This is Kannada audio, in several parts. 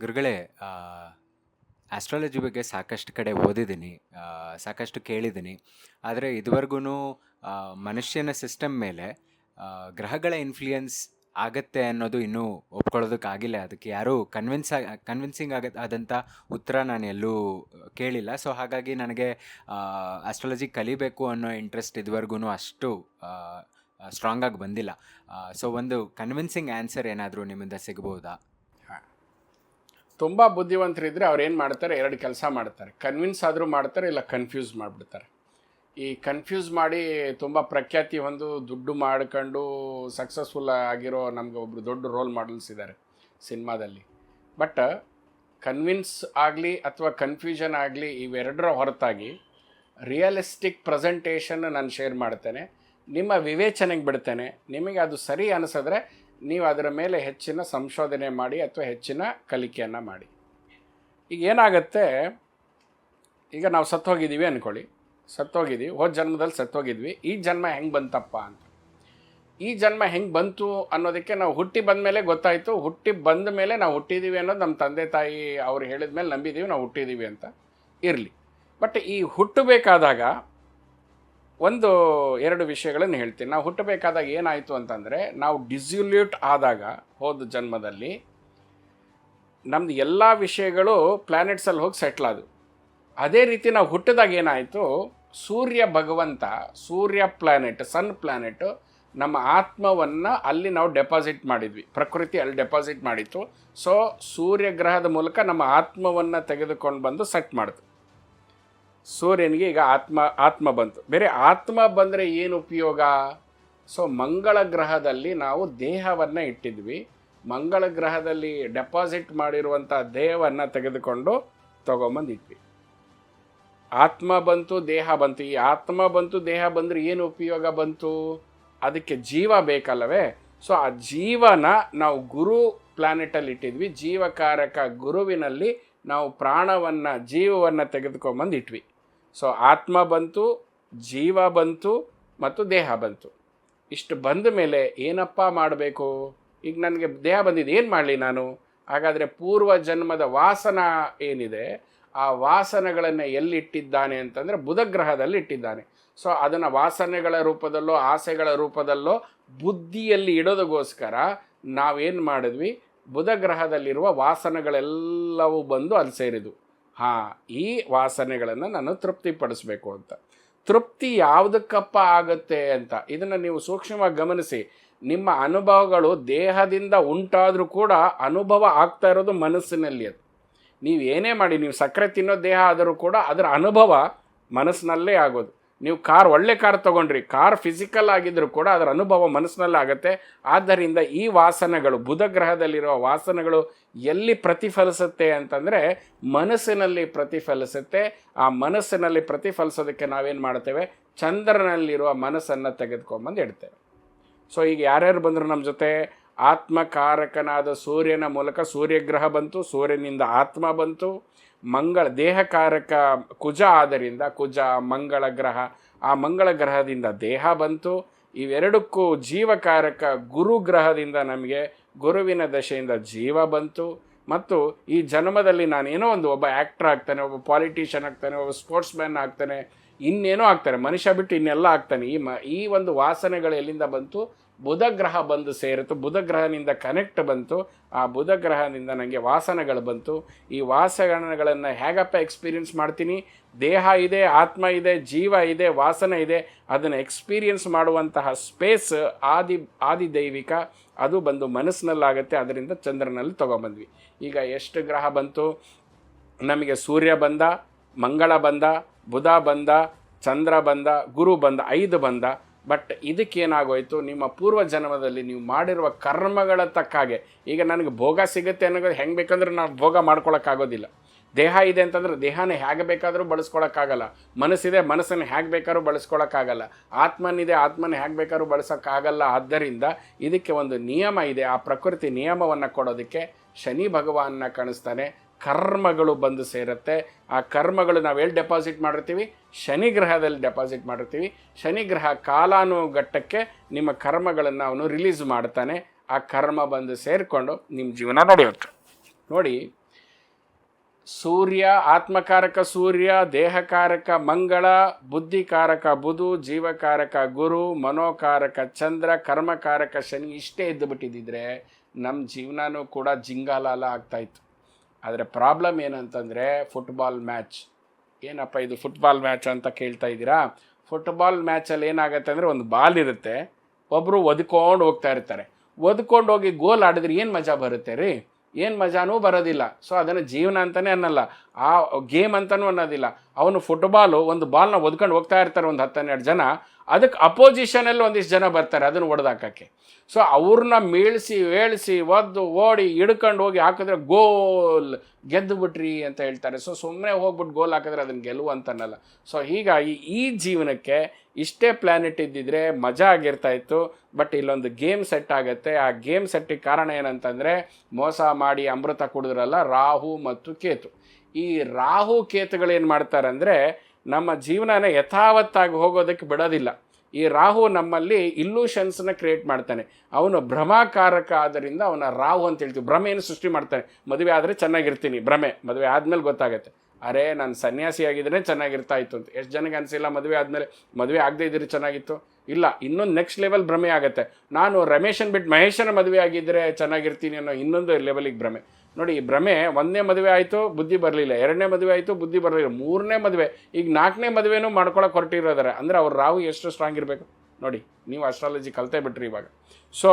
ಗುರುಗಳೇ ಆಸ್ಟ್ರಾಲಜಿ ಬಗ್ಗೆ ಸಾಕಷ್ಟು ಕಡೆ ಓದಿದ್ದೀನಿ ಸಾಕಷ್ಟು ಕೇಳಿದ್ದೀನಿ. ಆದರೆ ಇದುವರೆಗೂ ಮನುಷ್ಯನ ಸಿಸ್ಟಮ್ ಮೇಲೆ ಗ್ರಹಗಳ ಇನ್ಫ್ಲೂಯೆನ್ಸ್ ಆಗತ್ತೆ ಅನ್ನೋದು ಇನ್ನೂ ಒಪ್ಕೊಳ್ಳೋದಕ್ಕಾಗಿಲ್ಲ. ಅದಕ್ಕೆ ಯಾರೂ ಕನ್ವಿನ್ಸ್ ಕನ್ವಿನ್ಸಿಂಗ್ ಆಗ ಆದಂಥ ಉತ್ತರ ನಾನು ಎಲ್ಲೂ ಕೇಳಿಲ್ಲ. ಸೊ ಹಾಗಾಗಿ ನನಗೆ ಆಸ್ಟ್ರಾಲಜಿ ಕಲಿಬೇಕು ಅನ್ನೋ ಇಂಟ್ರೆಸ್ಟ್ ಇದುವರೆಗೂ ಅಷ್ಟು ಸ್ಟ್ರಾಂಗಾಗಿ ಬಂದಿಲ್ಲ. ಸೊ ಒಂದು ಕನ್ವಿನ್ಸಿಂಗ್ ಆನ್ಸರ್ ಏನಾದರೂ ನಿಮ್ಮಿಂದ ಸಿಗ್ಬೋದಾ? ತುಂಬ ಬುದ್ಧಿವಂತರಿದ್ದರೆ ಅವ್ರು ಏನು ಮಾಡ್ತಾರೆ? ಎರಡು ಕೆಲಸ ಮಾಡ್ತಾರೆ. ಕನ್ವಿನ್ಸ್ ಆದರೂ ಮಾಡ್ತಾರೆ, ಇಲ್ಲ ಕನ್ಫ್ಯೂಸ್ ಮಾಡಿಬಿಡ್ತಾರೆ. ಈ ಕನ್ಫ್ಯೂಸ್ ಮಾಡಿ ತುಂಬ ಪ್ರಖ್ಯಾತಿ ಹೊಂದು ದುಡ್ಡು ಮಾಡ್ಕೊಂಡು ಸಕ್ಸಸ್ಫುಲ್ ಆಗಿರೋ ನಮಗೆ ಒಬ್ಬರು ದೊಡ್ಡ ರೋಲ್ ಮಾಡಲ್ಸ್ ಇದ್ದಾರೆ ಸಿನಿಮಾದಲ್ಲಿ. ಬಟ್ ಕನ್ವಿನ್ಸ್ ಆಗಲಿ ಅಥವಾ ಕನ್ಫ್ಯೂಷನ್ ಆಗಲಿ ಇವೆರಡರ ಹೊರತಾಗಿ ರಿಯಲಿಸ್ಟಿಕ್ ಪ್ರೆಸೆಂಟೇಷನ್ ನಾನು ಶೇರ್ ಮಾಡ್ತೇನೆ. ನಿಮ್ಮ ವಿವೇಚನೆಗೆ ಬಿಡ್ತೇನೆ. ನಿಮಗೆ ಅದು ಸರಿ ಅನಿಸಿದ್ರೆ ನೀವು ಅದರ ಮೇಲೆ ಹೆಚ್ಚಿನ ಸಂಶೋಧನೆ ಮಾಡಿ ಅಥವಾ ಹೆಚ್ಚಿನ ಕಲಿಕೆಯನ್ನು ಮಾಡಿ. ಈಗ ಏನಾಗುತ್ತೆ? ಈಗ ನಾವು ಸತ್ತೋಗಿದ್ದೀವಿ ಅಂದ್ಕೊಳ್ಳಿ ಸತ್ತೋಗಿದ್ದೀವಿ. ಹೋದ ಜನ್ಮದಲ್ಲಿ ಸತ್ತೋಗಿದ್ವಿ. ಈ ಜನ್ಮ ಹೆಂಗೆ ಬಂತಪ್ಪ ಅಂತ. ಈ ಜನ್ಮ ಹೆಂಗೆ ಬಂತು ಅನ್ನೋದಕ್ಕೆ ನಾವು ಹುಟ್ಟಿ ಬಂದ ಮೇಲೆ ಗೊತ್ತಾಯಿತು. ಹುಟ್ಟಿ ಬಂದ ಮೇಲೆ ನಾವು ಹುಟ್ಟಿದ್ದೀವಿ ಅನ್ನೋದು ನಮ್ಮ ತಂದೆ ತಾಯಿ ಅವ್ರು ಹೇಳಿದ ಮೇಲೆ ನಂಬಿದ್ದೀವಿ ನಾವು ಹುಟ್ಟಿದ್ದೀವಿ ಅಂತ ಇರಲಿ. ಬಟ್ ಈ ಹುಟ್ಟಬೇಕಾದಾಗ ಒಂದು ಎರಡು ವಿಷಯಗಳನ್ನು ಹೇಳ್ತೀನಿ. ನಾವು ಹುಟ್ಟಬೇಕಾದಾಗ ಏನಾಯಿತು ಅಂತಂದರೆ, ನಾವು ಡಿಸ್ಯುಲ್ಯೂಟ್ ಆದಾಗ ಹೋದ ಜನ್ಮದಲ್ಲಿ ನಮ್ದು ಎಲ್ಲ ವಿಷಯಗಳು ಪ್ಲ್ಯಾನೆಟ್ಸಲ್ಲಿ ಹೋಗಿ ಸೆಟ್ಲ್ ಆದವು. ಅದೇ ರೀತಿ ನಾವು ಹುಟ್ಟಿದಾಗ ಏನಾಯಿತು, ಸೂರ್ಯ ಭಗವಂತ, ಸೂರ್ಯ ಪ್ಲ್ಯಾನೆಟ್ ಸನ್ ಪ್ಲ್ಯಾನೆಟ್ ನಮ್ಮ ಆತ್ಮವನ್ನು ಅಲ್ಲಿ ನಾವು ಡೆಪಾಸಿಟ್ ಮಾಡಿದ್ವಿ. ಪ್ರಕೃತಿ ಅಲ್ಲಿ ಡೆಪಾಸಿಟ್ ಮಾಡಿತ್ತು. ಸೊ ಸೂರ್ಯ ಗ್ರಹದ ಮೂಲಕ ನಮ್ಮ ಆತ್ಮವನ್ನು ತೆಗೆದುಕೊಂಡು ಬಂದು ಸೆಟ್ ಮಾಡಿತು. ಸೂರ್ಯನಿಗೆ ಈಗ ಆತ್ಮ ಆತ್ಮ ಬಂತು. ಬೇರೆ ಆತ್ಮ ಬಂದರೆ ಏನು ಉಪಯೋಗ? ಸೊ ಮಂಗಳ ಗ್ರಹದಲ್ಲಿ ನಾವು ದೇಹವನ್ನು ಇಟ್ಟಿದ್ವಿ. ಮಂಗಳ ಗ್ರಹದಲ್ಲಿ ಡೆಪಾಸಿಟ್ ಮಾಡಿರುವಂಥ ದೇಹವನ್ನು ತೆಗೆದುಕೊಂಡು ತೊಗೊಂಬಂದಿದ್ವಿ. ಆತ್ಮ ಬಂತು, ದೇಹ ಬಂತು. ಈ ಆತ್ಮ ಬಂತು, ದೇಹ ಬಂದರೆ ಏನು ಉಪಯೋಗ ಬಂತು? ಅದಕ್ಕೆ ಜೀವ ಬೇಕಲ್ಲವೇ? ಸೊ ಆ ಜೀವನ ನಾವು ಗುರು ಪ್ಲಾನೆಟಲ್ಲಿ ಇಟ್ಟಿದ್ವಿ. ಜೀವಕಾರಕ ಗುರುವಿನಲ್ಲಿ ನಾವು ಪ್ರಾಣವನ್ನು, ಜೀವವನ್ನು ತೆಗೆದುಕೊಂಬಂದು ಇಟ್ವಿ ಸೊ ಆತ್ಮ ಬಂತು, ಜೀವ ಬಂತು ಮತ್ತು ದೇಹ ಬಂತು. ಇಷ್ಟು ಬಂದ ಮೇಲೆ ಏನಪ್ಪ ಮಾಡಬೇಕು? ಈಗ ನನಗೆ ದೇಹ ಬಂದಿದೆ, ಏನು ಮಾಡಲಿ ನಾನು? ಹಾಗಾದರೆ ಪೂರ್ವ ಜನ್ಮದ ವಾಸನ ಏನಿದೆ, ಆ ವಾಸನೆಗಳನ್ನು ಎಲ್ಲಿಟ್ಟಿದ್ದಾನೆ ಅಂತಂದರೆ ಬುಧ ಗ್ರಹದಲ್ಲಿ ಇಟ್ಟಿದ್ದಾನೆ. ಸೊ ಅದನ್ನು ವಾಸನೆಗಳ ರೂಪದಲ್ಲೋ, ಆಸೆಗಳ ರೂಪದಲ್ಲೋ ಬುದ್ಧಿಯಲ್ಲಿ ಇಡೋದಕ್ಕೋಸ್ಕರ ನಾವೇನು ಮಾಡಿದ್ವಿ? ಬುಧ ಗ್ರಹದಲ್ಲಿರುವ ವಾಸನೆಗಳೆಲ್ಲವೂ ಬಂದು ಅಲ್ಲಿ ಸೇರಿದ್ವು. ಹಾಂ, ಈ ವಾಸನೆಗಳನ್ನು ನಾನು ತೃಪ್ತಿಪಡಿಸ್ಬೇಕು ಅಂತ. ತೃಪ್ತಿ ಯಾವುದಕ್ಕಪ್ಪ ಆಗುತ್ತೆ ಅಂತ ಇದನ್ನು ನೀವು ಸೂಕ್ಷ್ಮವಾಗಿ ಗಮನಿಸಿ. ನಿಮ್ಮ ಅನುಭವಗಳು ದೇಹದಿಂದ ಉಂಟಾದರೂ ಕೂಡ ಅನುಭವ ಆಗ್ತಾ ಇರೋದು ಮನಸ್ಸಿನಲ್ಲಿ ಅದು. ನೀವು ಏನೇ ಮಾಡಿ, ನೀವು ಸಕ್ಕರೆ ತಿನ್ನೋ ದೇಹ ಆದರೂ ಕೂಡ ಅದರ ಅನುಭವ ಮನಸ್ಸಿನಲ್ಲೇ ಆಗೋದು. ನೀವು ಕಾರ್, ಒಳ್ಳೆ ಕಾರ್ ತೊಗೊಂಡ್ರಿ, ಕಾರ್ ಫಿಸಿಕಲ್ ಆಗಿದ್ದರೂ ಕೂಡ ಅದರ ಅನುಭವ ಮನಸ್ಸಿನಲ್ಲಿ ಆಗುತ್ತೆ. ಆದ್ದರಿಂದ ಈ ವಾಸನೆಗಳು, ಬುಧ ಗ್ರಹದಲ್ಲಿರುವ ವಾಸನೆಗಳು ಎಲ್ಲಿ ಪ್ರತಿಫಲಿಸುತ್ತೆ ಅಂತಂದರೆ ಮನಸ್ಸಿನಲ್ಲಿ ಪ್ರತಿಫಲಿಸುತ್ತೆ. ಆ ಮನಸ್ಸಿನಲ್ಲಿ ಪ್ರತಿಫಲಿಸೋದಕ್ಕೆ ನಾವೇನು ಮಾಡ್ತೇವೆ? ಚಂದ್ರನಲ್ಲಿರುವ ಮನಸ್ಸನ್ನು ತೆಗೆದುಕೊಂಬಂದು ಇಡ್ತೇವೆ. ಸೊ ಈಗ ಯಾರ್ಯಾರು ಬಂದರು ನಮ್ಮ ಜೊತೆ? ಆತ್ಮಕಾರಕನಾದ ಸೂರ್ಯನ ಮೂಲಕ ಸೂರ್ಯಗ್ರಹ ಬಂತು, ಸೂರ್ಯನಿಂದ ಆತ್ಮ ಬಂತು. ಮಂಗಳ, ದೇಹಕಾರಕ ಕುಜ ಆದ್ದರಿಂದ ಕುಜ, ಮಂಗಳ ಗ್ರಹ, ಆ ಮಂಗಳ ಗ್ರಹದಿಂದ ದೇಹ ಬಂತು. ಇವೆರಡಕ್ಕೂ ಜೀವಕಾರಕ ಗುರು ಗ್ರಹದಿಂದ ನಮಗೆ ಗುರುವಿನ ದಶೆಯಿಂದ ಜೀವ ಬಂತು. ಮತ್ತು ಈ ಜನ್ಮದಲ್ಲಿ ನಾನೇನೋ ಒಂದು ಒಬ್ಬ ಆ್ಯಕ್ಟ್ರ್ ಆಗ್ತಾನೆ, ಒಬ್ಬ ಪಾಲಿಟಿಷಿಯನ್ ಆಗ್ತಾನೆ, ಒಬ್ಬ ಸ್ಪೋರ್ಟ್ಸ್ ಮ್ಯಾನ್ ಆಗ್ತಾನೆ, ಇನ್ನೇನೋ ಆಗ್ತಾನೆ ಮನುಷ್ಯ ಬಿಟ್ಟು ಇನ್ನೆಲ್ಲ ಆಗ್ತಾನೆ. ಈ ಮ, ಈ ಒಂದು ವಾಸನೆಗಳು ಎಲ್ಲಿಂದ ಬಂತು? ಬುಧ ಗ್ರಹ ಬಂದು ಸೇರಿತು ಬುಧ ಗ್ರಹನಿಂದ ಕನೆಕ್ಟ್ ಬಂತು, ಆ ಬುಧ ಗ್ರಹದಿಂದ ನನಗೆ ವಾಸನೆಗಳು ಬಂತು. ಈ ವಾಸನೆಗಳನ್ನು ಹೇಗಪ್ಪ ಎಕ್ಸ್ಪೀರಿಯನ್ಸ್ ಮಾಡ್ತೀನಿ? ದೇಹ ಇದೆ, ಆತ್ಮ ಇದೆ, ಜೀವ ಇದೆ, ವಾಸನೆ ಇದೆ. ಅದನ್ನು ಎಕ್ಸ್ಪೀರಿಯನ್ಸ್ ಮಾಡುವಂತಹ ಸ್ಪೇಸ್ ಆದಿ, ಆದಿದೈವಿಕ, ಅದು ಬಂದು ಮನಸ್ಸಿನಲ್ಲಾಗುತ್ತೆ, ಅದರಿಂದ ಚಂದ್ರನಲ್ಲಿ ತೊಗೊಂಬಂದ್ವಿ. ಈಗ ಎಷ್ಟು ಗ್ರಹ ಬಂತು? ನಮಗೆ ಸೂರ್ಯ ಬಂದ, ಮಂಗಳ ಬಂದ, ಬುಧ ಬಂದ, ಚಂದ್ರ ಬಂದ, ಗುರು ಬಂದ, ಐದು ಬಂದ. ಬಟ್ ಇದಕ್ಕೇನಾಗೋಯಿತು? ನಿಮ್ಮ ಪೂರ್ವ ಜನ್ಮದಲ್ಲಿ ನೀವು ಮಾಡಿರುವ ಕರ್ಮಗಳ ತಕ್ಕ ಹಾಗೆ. ಈಗ ನನಗೆ ಭೋಗ ಸಿಗುತ್ತೆ ಅನ್ನೋದು ಹೆಂಗೆ ಬೇಕಂದ್ರೆ ನಾವು ಭೋಗ ಮಾಡ್ಕೊಳಕ್ಕಾಗೋದಿಲ್ಲ. ದೇಹ ಇದೆ ಅಂತಂದ್ರೆ ದೇಹನ ಹೇಗೆ ಬೇಕಾದರೂ ಬಳಸ್ಕೊಳಕ್ಕಾಗಲ್ಲ. ಮನಸ್ಸಿದೆ, ಮನಸ್ಸನ್ನು ಹೇಗೆ ಬೇಕಾದ್ರೂ ಬಳಸ್ಕೊಳಕ್ಕಾಗಲ್ಲ. ಆತ್ಮನಿದೆ, ಆತ್ಮನ ಹೇಗೆ ಬೇಕಾದ್ರೂ ಬಳಸೋಕ್ಕಾಗಲ್ಲ. ಆದ್ದರಿಂದ ಇದಕ್ಕೆ ಒಂದು ನಿಯಮ ಇದೆ. ಆ ಪ್ರಕೃತಿ ನಿಯಮವನ್ನು ಕೊಡೋದಕ್ಕೆ ಶನಿ ಭಗವಾನನ್ನ ಕಾಣಿಸ್ತಾನೆ. ಕರ್ಮಗಳು ಬಂದು ಸೇರುತ್ತೆ. ಆ ಕರ್ಮಗಳು ನಾವು ಎಲ್ಲಿ ಡೆಪಾಸಿಟ್ ಮಾಡಿರ್ತೀವಿ? ಶನಿಗ್ರಹದಲ್ಲಿ ಡೆಪಾಸಿಟ್ ಮಾಡಿರ್ತೀವಿ. ಶನಿಗ್ರಹ ಕಾಲಾನುಘಟ್ಟಕ್ಕೆ ನಿಮ್ಮ ಕರ್ಮಗಳನ್ನು ಅವನು ರಿಲೀಸ್ ಮಾಡ್ತಾನೆ. ಆ ಕರ್ಮ ಬಂದು ಸೇರಿಕೊಂಡು ನಿಮ್ಮ ಜೀವನ ನಡೆಯುತ್ತೆ. ನೋಡಿ, ಸೂರ್ಯ, ಆತ್ಮಕಾರಕ ಸೂರ್ಯ, ದೇಹಕಾರಕ ಮಂಗಳ, ಬುದ್ಧಿಕಾರಕ ಬುಧು, ಜೀವಕಾರಕ ಗುರು, ಮನೋಕಾರಕ ಚಂದ್ರ, ಕರ್ಮಕಾರಕ ಶನಿ ಇಷ್ಟೇ ಇದ್ದು ನಮ್ಮ ಜೀವನನೂ ಕೂಡ ಜಿಂಗಾಲಾಲ ಆಗ್ತಾಯಿತ್ತು ಆದರೆ ಪ್ರಾಬ್ಲಮ್ ಏನಂತಂದರೆ ಫುಟ್ಬಾಲ್ ಮ್ಯಾಚ್ ಏನಪ್ಪ ಇದು ಫುಟ್ಬಾಲ್ ಮ್ಯಾಚ್ ಅಂತ ಕೇಳ್ತಾ ಇದ್ದೀರಾ? ಫುಟ್ಬಾಲ್ ಮ್ಯಾಚಲ್ಲಿ ಏನಾಗುತ್ತೆ ಅಂದರೆ ಒಂದು ಬಾಲ್ ಇರುತ್ತೆ. ಒಬ್ಬರು ಒದ್ಕೊಂಡು ಹೋಗ್ತಾ ಇರ್ತಾರೆ. ಒದ್ಕೊಂಡು ಹೋಗಿ ಗೋಲ್ ಆಡಿದ್ರೆ ಏನು ಮಜಾ ಬರುತ್ತೆ ರೀ? ಏನು ಮಜಾನೂ ಬರೋದಿಲ್ಲ. ಸೊ ಅದನ್ನು ಜೀವನ ಅಂತಲೇ ಅನ್ನಲ್ಲ. ಆ ಗೇಮ್ ಅಂತಲೂ ಅನ್ನೋದಿಲ್ಲ. ಅವನು ಫುಟ್ಬಾಲು ಒಂದು ಬಾಲ್ನ ಒದ್ಕೊಂಡು ಹೋಗ್ತಾ ಇರ್ತಾರೆ ಒಂದು ಹತ್ತೆರಡು ಜನ. ಅದಕ್ಕೆ ಅಪೋಸಿಷನಲ್ಲಿ ಒಂದಿಷ್ಟು ಜನ ಬರ್ತಾರೆ ಅದನ್ನು ಹೊಡೆದಾಕಕ್ಕೆ. ಸೊ ಅವ್ರನ್ನ ಮೀಳಿಸಿ, ಏಳಿಸಿ, ಒದ್ದು, ಓಡಿ, ಹಿಡ್ಕೊಂಡು ಹೋಗಿ ಹಾಕಿದ್ರೆ ಗೋಲ್ ಗೆದ್ದು ಬಿಟ್ರಿ ಅಂತ ಹೇಳ್ತಾರೆ. ಸೊ ಸುಮ್ಮನೆ ಹೋಗ್ಬಿಟ್ಟು ಗೋಲ್ ಹಾಕಿದ್ರೆ ಅದನ್ನು ಗೆಲುವು ಅಂತನಲ್ಲ ಸೊ ಹೀಗಾಗಿ ಈ ಜೀವನಕ್ಕೆ ಇಷ್ಟೇ ಪ್ಲ್ಯಾನೆಟ್ ಇದ್ದಿದ್ರೆ ಮಜಾ ಆಗಿರ್ತಾ ಇತ್ತು ಬಟ್ ಇಲ್ಲೊಂದು ಗೇಮ್ ಸೆಟ್ ಆಗುತ್ತೆ. ಆ ಗೇಮ್ ಸೆಟ್ಟಿಗೆ ಕಾರಣ ಏನಂತಂದರೆ, ಮೋಸ ಮಾಡಿ ಅಮೃತ ಕುಡಿದ್ರಲ್ಲ, ರಾಹು ಮತ್ತು ಕೇತು. ಈ ರಾಹು ಕೇತುಗಳೇನು ಮಾಡ್ತಾರೆ ಅಂದರೆ ನಮ್ಮ ಜೀವನನ ಯಥಾವತ್ತಾಗಿ ಹೋಗೋದಕ್ಕೆ ಬಿಡೋದಿಲ್ಲ. ಈ ರಾಹು ನಮ್ಮಲ್ಲಿ ಇಲ್ಯೂಷನ್ಸ್ನ ಕ್ರಿಯೇಟ್ ಮಾಡ್ತಾನೆ. ಅವನು ಭ್ರಮಾಕಾರಕ ಆದ್ದರಿಂದ ಅವನ ರಾಹು ಅಂತ ಹೇಳ್ತೀವಿ. ಭ್ರಮೆಯನ್ನು ಸೃಷ್ಟಿ ಮಾಡ್ತಾನೆ. ಮದುವೆ ಆದರೆ ಚೆನ್ನಾಗಿರ್ತೀನಿ, ಭ್ರಮೆ. ಮದುವೆ ಆದಮೇಲೆ ಗೊತ್ತಾಗುತ್ತೆ. ಅರೆ, ನಾನು ಸನ್ಯಾಸಿ ಆಗಿದ್ರೆ ಚೆನ್ನಾಗಿರ್ತಾ ಇತ್ತು ಅಂತ. ಎಷ್ಟು ಜನಕ್ಕೆ ಅನಿಸಿಲ್ಲ, ಮದುವೆ ಆದಮೇಲೆ, ಮದುವೆ ಆಗದೆ ಇದ್ರೆ ಚೆನ್ನಾಗಿತ್ತು? ಇಲ್ಲ, ಇನ್ನೊಂದು ನೆಕ್ಸ್ಟ್ ಲೆವೆಲ್ ಭ್ರಮೆ ಆಗುತ್ತೆ. ನಾನು ರಮೇಶನ್ ಬಿಟ್ಟು ಮಹೇಶನ ಮದುವೆ ಆಗಿದ್ದರೆ ಚೆನ್ನಾಗಿರ್ತೀನಿ ಅನ್ನೋ ಇನ್ನೊಂದು ಲೆವೆಲಿಗೆ ಭ್ರಮೆ. ನೋಡಿ, ಈ ಭ್ರಮೆ ಒಂದನೇ ಮದುವೆ ಆಯಿತು, ಬುದ್ಧಿ ಬರಲಿಲ್ಲ. ಎರಡನೇ ಮದುವೆ ಆಯಿತು, ಬುದ್ಧಿ ಬರಲಿಲ್ಲ. ಮೂರನೇ ಮದುವೆ, ಈಗ ನಾಲ್ಕನೇ ಮದುವೆನೂ ಮಾಡ್ಕೊಳಕ್ಕೆ ಹೊರಟಿರೋದಾರೆ. ಅಂದರೆ ಅವ್ರ ರಾವು ಎಷ್ಟು ಸ್ಟ್ರಾಂಗ್ ಇರಬೇಕು? ನೋಡಿ, ನೀವು ಅಸ್ಟ್ರಾಲಜಿ ಕಲ್ತೇ ಬಿಟ್ರಿ ಇವಾಗ. ಸೊ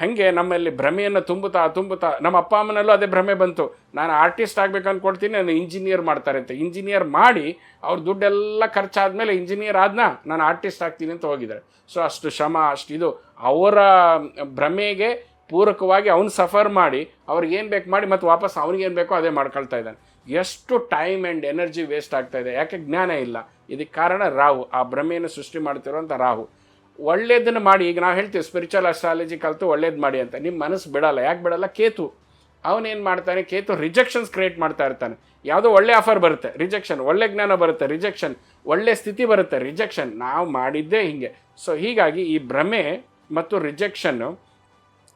ಹಾಗೆ ನಮ್ಮಲ್ಲಿ ಭ್ರಮೆಯನ್ನು ತುಂಬುತ್ತಾ ತುಂಬುತ್ತಾ, ನಮ್ಮ ಅಪ್ಪ ಅಮ್ಮನಲ್ಲೂ ಅದೇ ಭ್ರಮೆ ಬಂತು. ನಾನು ಆರ್ಟಿಸ್ಟ್ ಆಗ್ಬೇಕು ಅಂದ್ಕೊಳ್ತೀನಿ ನಾನು ಇಂಜಿನಿಯರ್ ಮಾಡ್ತಾರೆ ಅಂತ. ಇಂಜಿನಿಯರ್ ಮಾಡಿ ಅವ್ರ ದುಡ್ಡೆಲ್ಲ ಖರ್ಚಾದ್ಮೇಲೆ ಇಂಜಿನಿಯರ್ ಆದ್ನ ನಾನು ಆರ್ಟಿಸ್ಟ್ ಆಗ್ತೀನಿ ಅಂತ ಹೋಗಿದ್ದಾರೆ. ಸೊ ಅಷ್ಟು ಶ್ರಮ, ಅಷ್ಟು ಇದು. ಅವರ ಭ್ರಮೆಗೆ ಪೂರಕವಾಗಿ ಅವ್ನು ಸಫರ್ ಮಾಡಿ, ಅವ್ರಿಗೆ ಏನು ಬೇಕು ಮಾಡಿ ಮತ್ತು ವಾಪಸ್ ಅವ್ನಿಗೆ ಏನು ಬೇಕೋ ಅದೇ ಮಾಡ್ಕೊಳ್ತಾ ಇದ್ದಾನೆ. ಎಷ್ಟು ಟೈಮ್ ಆ್ಯಂಡ್ ಎನರ್ಜಿ ವೇಸ್ಟ್ ಆಗ್ತಾ ಇದೆ. ಯಾಕೆ ಜ್ಞಾನ ಇಲ್ಲ. ಇದಕ್ಕೆ ಕಾರಣ ರಾಹು. ಆ ಭ್ರಮೆಯನ್ನು ಸೃಷ್ಟಿ ಮಾಡ್ತಿರುವಂಥ ರಾಹು. ಒಳ್ಳೇದನ್ನು ಮಾಡಿ, ಈಗ ನಾವು ಹೇಳ್ತೀವಿ ಸ್ಪಿರಿಚುವಲ್ ಅಸ್ಟ್ರಾಲಜಿ ಕಲಿತು ಒಳ್ಳೇದು ಮಾಡಿ ಅಂತ. ನಿಮ್ಮ ಮನಸ್ಸು ಬಿಡಲ್ಲ. ಯಾಕೆ ಬಿಡಲ್ಲ? ಕೇತು. ಅವನೇನು ಮಾಡ್ತಾನೆ? ಕೇತು ರಿಜೆಕ್ಷನ್ಸ್ ಕ್ರಿಯೇಟ್ ಮಾಡ್ತಾ ಇರ್ತಾನೆ. ಯಾವುದೋ ಒಳ್ಳೆ ಆಫರ್ ಬರುತ್ತೆ ರಿಜೆಕ್ಷನ್ ಒಳ್ಳೆ ಜ್ಞಾನ ಬರುತ್ತೆ ರಿಜೆಕ್ಷನ್ ಒಳ್ಳೆ ಸ್ಥಿತಿ ಬರುತ್ತೆ ರಿಜೆಕ್ಷನ್ ನಾವು ಮಾಡಿದ್ದೇ ಹೀಗೆ. ಸೊ ಹೀಗಾಗಿ ಈ ಭ್ರಮೆ ಮತ್ತು ರಿಜೆಕ್ಷನ್ನು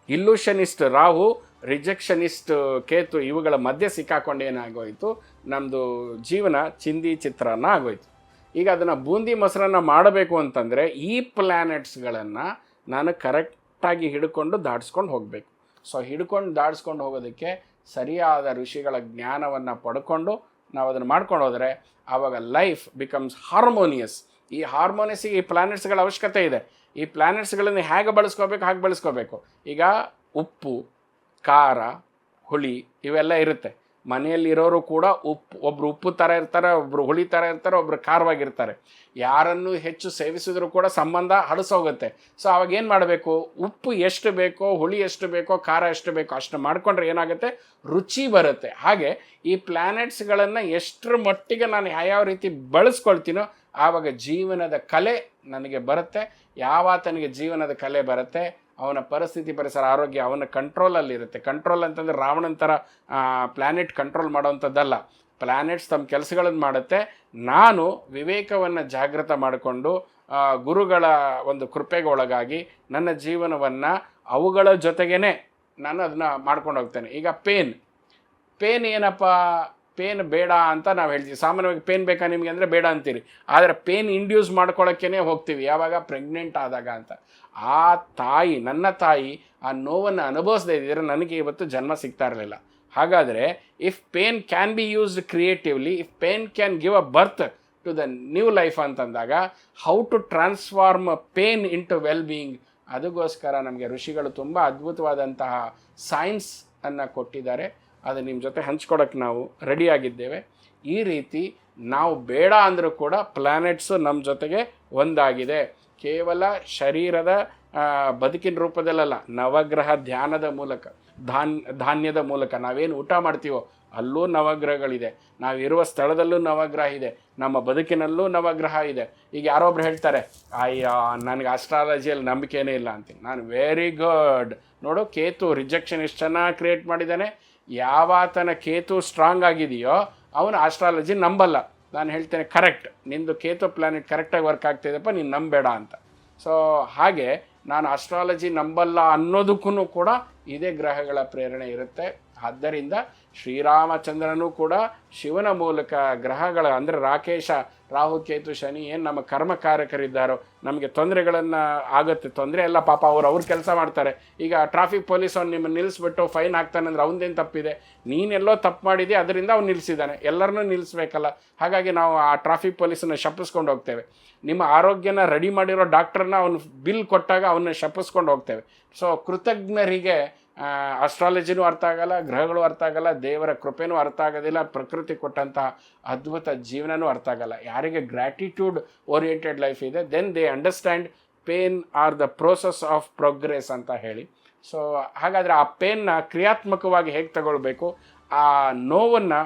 ಇಲ್ಯೂಷನಿಸ್ಟ್ ರಾಹು ರಿಜೆಕ್ಷನಿಸ್ಟ್ ಕೇತು ಇವುಗಳ ಮಧ್ಯೆ ಸಿಕ್ಕಾಕೊಂಡು ಏನಾಗೋಯಿತು? ನಮ್ಮದು ಜೀವನ ಚಿಂದಿ ಚಿತ್ರಾನ್ನ ಆಗೋಯ್ತು. ಈಗ ಅದನ್ನು ಬೂಂದಿ ಮೊಸರನ್ನು ಮಾಡಬೇಕು ಅಂತಂದರೆ ಈ ಪ್ಲ್ಯಾನೆಟ್ಸ್ಗಳನ್ನು ನಾನು ಕರೆಕ್ಟಾಗಿ ಹಿಡ್ಕೊಂಡು ದಾಟಿಸ್ಕೊಂಡು ಹೋಗಬೇಕು. ಸೊ, ಹಿಡ್ಕೊಂಡು ದಾಡಿಸ್ಕೊಂಡು ಹೋಗೋದಕ್ಕೆ ಸರಿಯಾದ ಋಷಿಗಳ ಜ್ಞಾನವನ್ನು ಪಡ್ಕೊಂಡು ನಾವು ಅದನ್ನು ಮಾಡ್ಕೊಂಡು ಹೋದರೆ ಆವಾಗ ಲೈಫ್ ಬಿಕಮ್ಸ್ ಹಾರ್ಮೋನಿಯಸ್. ಈ ಹಾರ್ಮೋನಿಯಸ್ಸಿಗೆ ಈ ಪ್ಲ್ಯಾನೆಟ್ಸ್ಗಳ ಅವಶ್ಯಕತೆ ಇದೆ. ಈ ಪ್ಲ್ಯಾನೆಟ್ಸ್ಗಳನ್ನು ಹೇಗೆ ಬಳಸ್ಕೋಬೇಕು, ಹಾಗೆ ಬಳಸ್ಕೋಬೇಕು. ಈಗ ಉಪ್ಪು, ಖಾರ, ಹುಳಿ ಇವೆಲ್ಲ ಇರುತ್ತೆ. ಮನೆಯಲ್ಲಿರೋರು ಕೂಡ ಉಪ್ಪು ಒಬ್ರು ಉಪ್ಪು ಥರ ಇರ್ತಾರೆ, ಒಬ್ರು ಹುಳಿ ಥರ ಇರ್ತಾರೆ, ಒಬ್ರು ಖಾರವಾಗಿರ್ತಾರೆ. ಯಾರನ್ನು ಹೆಚ್ಚು ಸೇವಿಸಿದ್ರು ಕೂಡ ಸಂಬಂಧ ಹಳಸೋಗುತ್ತೆ ಸೊ ಅವಾಗ ಏನು ಮಾಡಬೇಕು? ಉಪ್ಪು ಎಷ್ಟು ಬೇಕೋ, ಹುಳಿ ಎಷ್ಟು ಬೇಕೋ, ಖಾರ ಎಷ್ಟು ಬೇಕೋ ಅಷ್ಟು ಮಾಡಿಕೊಂಡ್ರೆ ಏನಾಗುತ್ತೆ? ರುಚಿ ಬರುತ್ತೆ. ಹಾಗೆ ಈ ಪ್ಲ್ಯಾನೆಟ್ಸ್ಗಳನ್ನು ಎಷ್ಟರ ಮಟ್ಟಿಗೆ ನಾನು ಯಾವ್ಯಾವ ರೀತಿ ಬಳಸ್ಕೊಳ್ತೀನೋ, ಆವಾಗ ಜೀವನದ ಕಲೆ ನನಗೆ ಬರುತ್ತೆ. ಯಾವಾತನಿಗೆ ಜೀವನದ ಕಲೆ ಬರುತ್ತೆ? ಅವನ ಪರಿಸ್ಥಿತಿ ಪರಿಸರ, ಆರೋಗ್ಯ ಅವನ ಕಂಟ್ರೋಲಲ್ಲಿರುತ್ತೆ ಕಂಟ್ರೋಲ್ ಅಂತಂದರೆ ರಾವಣನ ಥರ ಪ್ಲ್ಯಾನೆಟ್ ಕಂಟ್ರೋಲ್ ಮಾಡೋವಂಥದ್ದಲ್ಲ. ಪ್ಲ್ಯಾನೆಟ್ಸ್ ತಮ್ಮ ಕೆಲಸಗಳನ್ನು ಮಾಡುತ್ತೆ. ನಾನು ವಿವೇಕವನ್ನು ಜಾಗೃತ ಮಾಡಿಕೊಂಡು ಗುರುಗಳ ಒಂದು ಕೃಪೆಗೆ ಒಳಗಾಗಿ ನನ್ನ ಜೀವನವನ್ನು ಅವುಗಳ ಜೊತೆಗೇನೆ ನಾನು ಅದನ್ನು ಮಾಡ್ಕೊಂಡು ಹೋಗ್ತೇನೆ ಈಗ ಪೇನ್. ಪೇನ್ ಏನಪ್ಪ? ಪೇನ್ ಬೇಡ ಅಂತ ನಾವು ಹೇಳ್ತೀವಿ. ಸಾಮಾನ್ಯವಾಗಿ ಪೇನ್ ಬೇಕಾ ನಿಮಗೆ ಅಂದರೆ ಬೇಡ ಅಂತೀರಿ. ಆದರೆ ಪೇನ್ ಇಂಡ್ಯೂಸ್ ಮಾಡ್ಕೊಳ್ಳೋಕ್ಕೇ ಹೋಗ್ತೀವಿ. ಯಾವಾಗ? ಪ್ರೆಗ್ನೆಂಟ್ ಆದಾಗ ಅಂತ. ಆ ತಾಯಿ, ನನ್ನ ತಾಯಿ ಆ ನೋವನ್ನು ಅನುಭವಿಸದೇ ಇದ್ದರೆ ನನಗೆ ಇವತ್ತು ಜನ್ಮ ಸಿಗ್ತಾ ಇರಲಿಲ್ಲ. ಹಾಗಾದರೆ if pain can be used creatively if pain can give a birth to the new life ಅಂತಂದಾಗ how to transform pain into well being ಅದಕ್ಕೋಸ್ಕರ ನಮಗೆ ಋಷಿಗಳು ತುಂಬ ಅದ್ಭುತವಾದಂತಹ ಸೈನ್ಸ್ ಅನ್ನು ಕೊಟ್ಟಿದ್ದಾರೆ. ಅದು ನಿಮ್ಮ ಜೊತೆ ಹಂಚ್ಕೊಡೋಕ್ಕೆ ನಾವು ರೆಡಿಯಾಗಿದ್ದೇವೆ ಈ ರೀತಿ ನಾವು ಬೇಡ ಅಂದರೂ ಕೂಡ ಪ್ಲ್ಯಾನೆಟ್ಸು ನಮ್ಮ ಜೊತೆಗೆ ಒಂದಾಗಿದೆ. ಕೇವಲ ಶರೀರದ ಬದುಕಿನ ರೂಪದಲ್ಲಲ್ಲ, ನವಗ್ರಹ ಧ್ಯಾನದ ಮೂಲಕ, ಧಾನ್, ಧಾನ್ಯದ ಮೂಲಕ ನಾವೇನು ಊಟ ಮಾಡ್ತೀವೋ ಅಲ್ಲೂ ನವಗ್ರಹಗಳಿದೆ. ನಾವಿರುವ ಸ್ಥಳದಲ್ಲೂ ನವಗ್ರಹ ಇದೆ. ನಮ್ಮ ಬದುಕಿನಲ್ಲೂ ನವಗ್ರಹ ಇದೆ. ಈಗ ಯಾರೊಬ್ರು ಹೇಳ್ತಾರೆ, ಅಯ್ಯ, ನನಗೆ ಅಸ್ಟ್ರಾಲಜಿಯಲ್ಲಿ ನಂಬಿಕೆನೇ ಇಲ್ಲ ಅಂತೀನಿ. ನಾನು ವೆರಿ ಗುಡ್ ನೋಡು, ಕೇತು ರಿಜೆಕ್ಷನ್ ಎಷ್ಟು ಚೆನ್ನಾಗಿ ಕ್ರಿಯೇಟ್ ಮಾಡಿದ್ದಾನೆ. ಯಾವಾತನ ಕೇತು ಸ್ಟ್ರಾಂಗ್ ಆಗಿದೆಯೋ, ಅವನು ಆಸ್ಟ್ರಾಲಜಿ ನಂಬಲ್ಲ. ನಾನು ಹೇಳ್ತೇನೆ ಕರೆಕ್ಟ್ ನಿಂದು ಕೇತು ಪ್ಲಾನೆಟ್ ಕರೆಕ್ಟಾಗಿ ವರ್ಕ್ ಆಗ್ತಿದೆಯಪ್ಪ ನೀನು ನಂಬೇಡ ಅಂತ. ಸೊ ಹಾಗೆ ನಾನು ಆಸ್ಟ್ರಾಲಜಿ ನಂಬಲ್ಲ ಅನ್ನೋದಕ್ಕೂ ಕೂಡ ಇದೇ ಗ್ರಹಗಳ ಪ್ರೇರಣೆ ಇರುತ್ತೆ. ಆದ್ದರಿಂದ ಶ್ರೀರಾಮಚಂದ್ರನೂ ಕೂಡ ಶಿವನ ಮೂಲಕ ಗ್ರಹಗಳ, ಅಂದರೆ ರಾಕೇಶ, ರಾಹು, ಕೇತು, ಶನಿ, ಏನು ನಮ್ಮ ಕರ್ಮಕಾರಕರಿದ್ದಾರೋ, ನಮಗೆ ತೊಂದರೆಗಳನ್ನು ಆಗುತ್ತೆ. ತೊಂದರೆ ಎಲ್ಲ ಪಾಪ ಅವ್ರು ಅವ್ರ ಕೆಲಸ ಮಾಡ್ತಾರೆ. ಈಗ ಟ್ರಾಫಿಕ್ ಪೊಲೀಸ್ ಅವ್ನು ನಿಮ್ಮನ್ನು ನಿಲ್ಲಿಸ್ಬಿಟ್ಟು ಫೈನ್ ಹಾಕ್ತಾನೆ ಅಂದ್ರೆ ಅವನದೇನು ತಪ್ಪಿದೆ? ನೀನೆಲ್ಲೋ ತಪ್ಪು ಮಾಡಿದೆ ಅದರಿಂದ ಅವ್ನು ನಿಲ್ಲಿಸಿದ್ದಾನೆ ಎಲ್ಲರನ್ನೂ ನಿಲ್ಲಿಸ್ಬೇಕಲ್ಲ ಹಾಗಾಗಿ ನಾವು ಆ ಟ್ರಾಫಿಕ್ ಪೊಲೀಸನ್ನು ಶಪಿಸ್ಕೊಂಡು ಹೋಗ್ತೇವೆ. ನಿಮ್ಮ ಆರೋಗ್ಯನ ರೆಡಿ ಮಾಡಿರೋ ಡಾಕ್ಟರ್ನ ಅವನು ಬಿಲ್ ಕೊಟ್ಟಾಗ ಅವನ್ನ ಶಪಿಸ್ಕೊಂಡು ಹೋಗ್ತೇವೆ. ಸೊ ಕೃತಜ್ಞರಿಗೆ ಅಸ್ಟ್ರಾಲಜಿನೂ ಅರ್ಥ ಆಗಲ್ಲ, ಗ್ರಹಗಳು ಅರ್ಥ ಆಗಲ್ಲ, ದೇವರ ಕೃಪೆನೂ ಅರ್ಥ ಆಗೋದಿಲ್ಲ, ಪ್ರಕೃತಿ ಕೊಟ್ಟಂಥ ಅದ್ಭುತ ಜೀವನನೂ ಅರ್ಥ ಆಗಲ್ಲ. ಯಾರಿಗೆ ಗ್ರ್ಯಾಟಿಟ್ಯೂಡ್ ಓರಿಯೆಂಟೆಡ್ ಲೈಫ್ ಇದೆ then they understand pain are the process of progress ಅಂತ ಹೇಳಿ. ಸೊ ಹಾಗಾದರೆ ಆ ಪೇನ್ನ ಕ್ರಿಯಾತ್ಮಕವಾಗಿ ಹೇಗೆ ತಗೊಳ್ಬೇಕು, ಆ ನೋವನ್ನು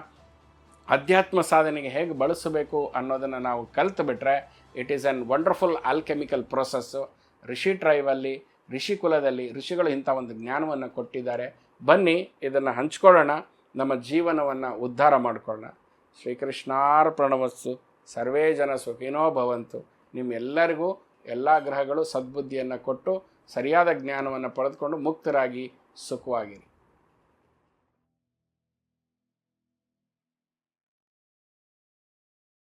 ಅಧ್ಯಾತ್ಮ ಸಾಧನೆಗೆ ಹೇಗೆ ಬಳಸಬೇಕು ಅನ್ನೋದನ್ನು ನಾವು ಕಲ್ತು ಬಿಟ್ಟರೆ it is an wonderful alchemical process Rishi ಟ್ರೈವಲ್ಲಿ ಋಷಿ ಕುಲದಲ್ಲಿ ಋಷಿಗಳು ಇಂಥ ಒಂದು ಜ್ಞಾನವನ್ನು ಕೊಟ್ಟಿದ್ದಾರೆ. ಬನ್ನಿ, ಇದನ್ನು ಹಂಚ್ಕೊಳ್ಳೋಣ. ನಮ್ಮ ಜೀವನವನ್ನು ಉದ್ಧಾರ ಮಾಡಿಕೊಳ್ಳೋಣ. ಶ್ರೀಕೃಷ್ಣಾರ್ಪಣವಸ್ಸು ಸರ್ವೇ ಜನ ಸುಖಿನೋ ಭವಂತು. ನಿಮ್ಮೆಲ್ಲರಿಗೂ ಎಲ್ಲ ಗ್ರಹಗಳು ಸದ್ಬುದ್ಧಿಯನ್ನು ಕೊಟ್ಟು, ಸರಿಯಾದ ಜ್ಞಾನವನ್ನು ಪಡೆದುಕೊಂಡು ಮುಕ್ತರಾಗಿ ಸುಖವಾಗಿರಿ.